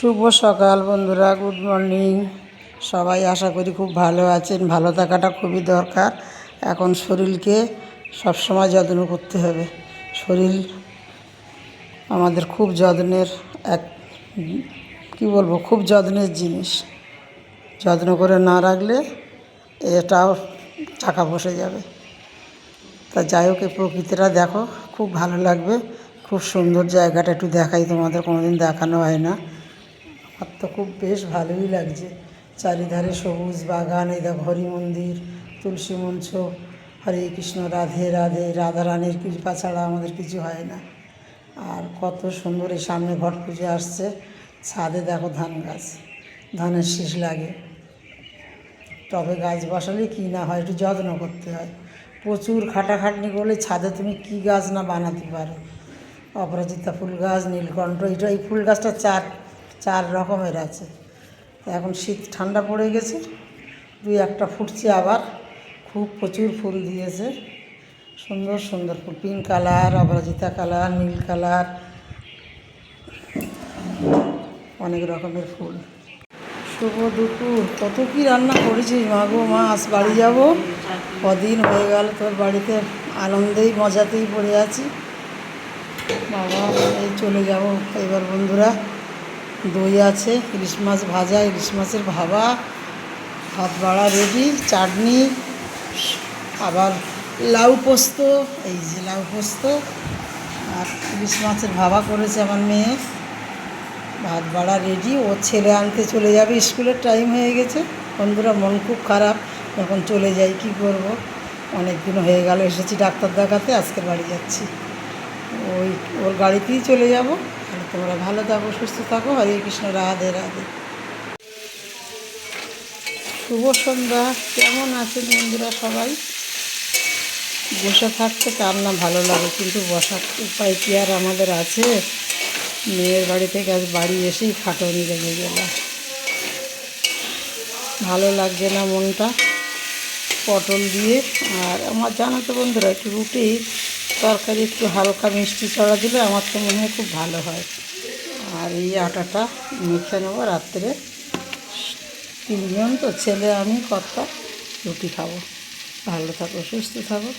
শুভ সকাল বন্ধুরা, good morning. সবাই আশা করি খুব ভালো আছেন, ভালো থাকাটা খুবই দরকার। এখন শরীরকে সবসময় যত্ন করতে হবে। শরীর আমাদের খুব যত্নের এক, কি বলব, খুব যত্নের জিনিস। যত্ন করে না রাখলে এটাও চাকা বসে যাবে। তা যাই হোক, এই প্রকৃতিটা দেখো, খুব ভালো লাগবে। খুব সুন্দর জায়গাটা একটু দেখাই তোমাদের, কোনোদিন দেখানো হয় না। আমার তো খুব বেশ ভালোই লাগছে। চারিধারে সবুজ বাগান, এই দেখো হরি মন্দির, তুলসী মঞ্চ, হরে কৃষ্ণ, রাধে রাধে, রাধা রানীর কৃপা ছাড়া আমাদের কিছু হয় না। আর কত সুন্দর এই সামনে ঘট পুজো আসছে। ছাদে দেখো ধান গাছ, ধানের শীষ লাগে। টবে গাছ বসালে কি না হয়, একটু যত্ন করতে হয়। প্রচুর খাটাখাটনি করলে ছাদে তুমি কি গাছ না বানাতে পারো? অপরাজিতা ফুল গাছ, নীলকণ্ঠ, এটা এই ফুল গাছটা চার চার রকমের আছে। এখন শীত ঠান্ডা পড়ে গেছে, দুই একটা ফুটছে আবার, খুব প্রচুর ফুল দিয়েছে। সুন্দর সুন্দর ফুল পিঙ্ক কালার অপরাজিতা কালার নীল কালার অনেক রকমের ফুল। শুভ দুপুর। কত কি রান্না করেছিস মা গো মাছ বাড়ি যাব। কদিন হয়ে গেল তোর বাড়িতে, আনন্দেই, মজাতেই পড়ে আছি। বাবা, এই চলে যাব এবার বন্ধুরা। দই আছে, ইলিশ মাছ ভাজা, ইলিশ মাছের ভাবা, ভাত বাড়া রেডি চাটনি, আবার লাউ পোস্ত, এই যে লাউ পোস্ত, আর ইলিশ মাছের ভাবা করেছে আমার মেয়ে। ভাত বাড়া রেডি ও ছেলে আনতে চলে যাবে, স্কুলের টাইম হয়ে গেছে। বন্ধুরা, মন খুব খারাপ যখন চলে যাই, কি করব? অনেক দিন হয়ে গেল, এসেছি ডাক্তার দেখাতে আজকে বাড়ি যাচ্ছি। ওই, ওর গাড়িতেই চলে যাব। তোমরা ভালো থাকো, সুস্থ থাকো। হরে কৃষ্ণ, রাধে রাধে। শুভ সন্ধ্যা। কেমন আছেন বন্ধুরা সবাই? বসে থাকতে কার না ভালো লাগে, কিন্তু বসার উপায় কি আর আমাদের আছে? মেয়ের বাড়ি থেকে আজ বাড়ি এসেই খাটনি লেগে গেল ভালো লাগছে না মনটা? পটল দিয়ে। আর আমার জানো তো বন্ধুরা, একটু রুটি তরকারি একটু হালকা মিষ্টি চড়া দিলে আমার তো মনে হয় খুব ভালো হয়। আর এই আটাটা মেখে নেব রাত্রে। তিনজন তো, ছেলে আমি, কর্তা, রুটি খাব। ভালো থাকো, সুস্থ থাকো।